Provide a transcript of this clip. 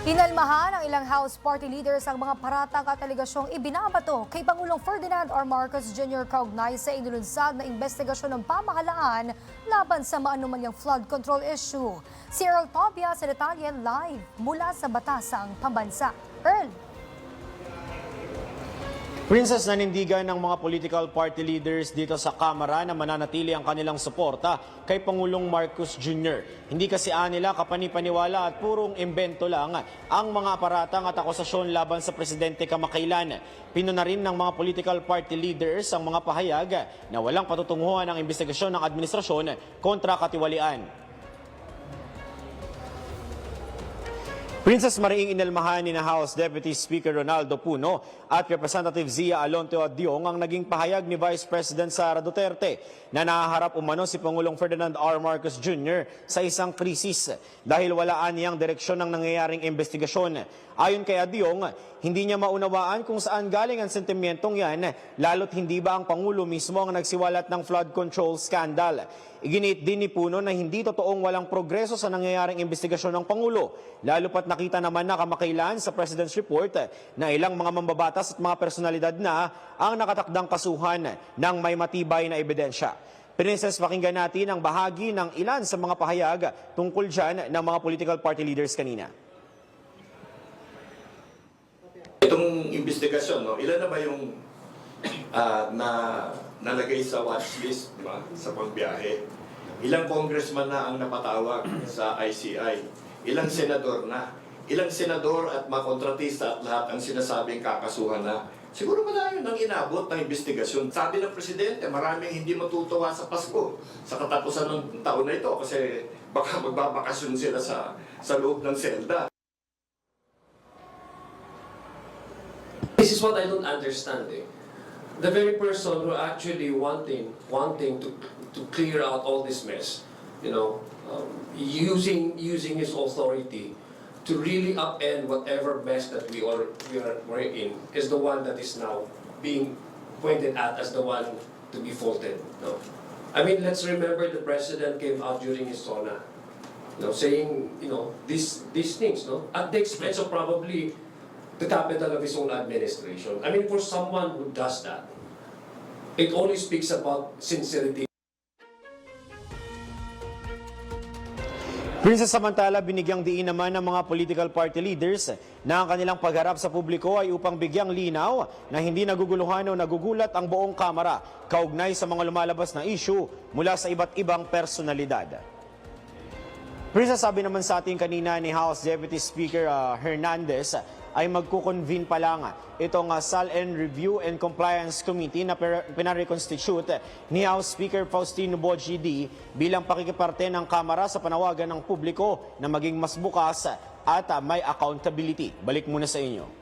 Inalmahan ng ilang House Party leaders ang mga paratang at aligasyong ibinabato kay Pangulong Ferdinand R. Marcos Jr. kaugnay sa inilunsad na investigasyon ng pamahalaan laban sa maanumanyang flood control issue. Si Earl Tobia sa detalye live mula sa Batasang Pambansa. Earl! Princess nanindigan ng mga political party leaders dito sa Kamara na mananatili ang kanilang suporta kay Pangulong Marcos Jr. Hindi kasi nila kapanipaniwala at purong imbento lang ang mga aparatang at akusasyon laban sa presidente kamakailan. Pinuna rin ng mga political party leaders ang mga pahayag na walang patutunguhan ng investigasyon ng administrasyon kontra katiwalian. Princess Mariing inalmahan na House Deputy Speaker Ronaldo Puno at Representative Zia Alonte Diong ang naging pahayag ni Vice President Sara Duterte na nahaharap umano si Pangulong Ferdinand R. Marcos Jr. sa isang krisis dahil walaan niyang direksyon ng nangyayaring investigasyon. Ayon kay Adiong, hindi niya maunawaan kung saan galing ang sentimentong yan lalo't hindi ba ang Pangulo mismo ang nagsiwalat ng flood control scandal. Iginit din ni Puno na hindi totoong walang progreso sa nangyayaring investigasyon ng Pangulo, lalo pat nakita naman na kamakailan sa President's Report na ilang mga mambabatas at mga personalidad na ang nakatakdang kasuhan ng may matibay na ebidensya. Princess, pakinggan natin ang bahagi ng ilan sa mga pahayag tungkol dyan ng mga political party leaders kanina. Itong investigasyon, no, ilan na ba yung ah, na nalagay sa watch list di ba, sa pagbiyahe? Ilang congressman na ang napatawag sa ICI? Ilang senador na? Ilang senador at mga kontratista at lahat ang sinasabing kakasuhan na? Siguro malayo nang inabot ng investigasyon. Sabi ng Presidente, maraming hindi matutuwa sa Pasko sa katapusan ng taon na ito kasi baka magbabakasyon sila sa, sa loob ng selda. This is what I don't understand. Eh. The very person who actually wanting wanting to to clear out all this mess, you know, um, using using his authority to really upend whatever mess that we are we are we're in is the one that is now being pointed at as the one to be faulted. No, I mean let's remember the president came out during his SONA, you know, saying you know these these things, no, at the expense of probably the capital of his own administration. I mean, for someone who does that, it only speaks about sincerity. Princess samantala, binigyang diin naman ng mga political party leaders na ang kanilang pagharap sa publiko ay upang bigyang linaw na hindi naguguluhan o nagugulat ang buong Kamara kaugnay sa mga lumalabas na issue mula sa iba't ibang personalidad. Princess, sabi naman sa ating kanina ni House Deputy Speaker uh, Hernandez ay magkukonvene pa lang itong uh, SALN Review and Compliance Committee na pinareconstitute ni House Speaker Faustino Boji bilang pakikiparte ng Kamara sa panawagan ng publiko na maging mas bukas at uh, may accountability. Balik muna sa inyo.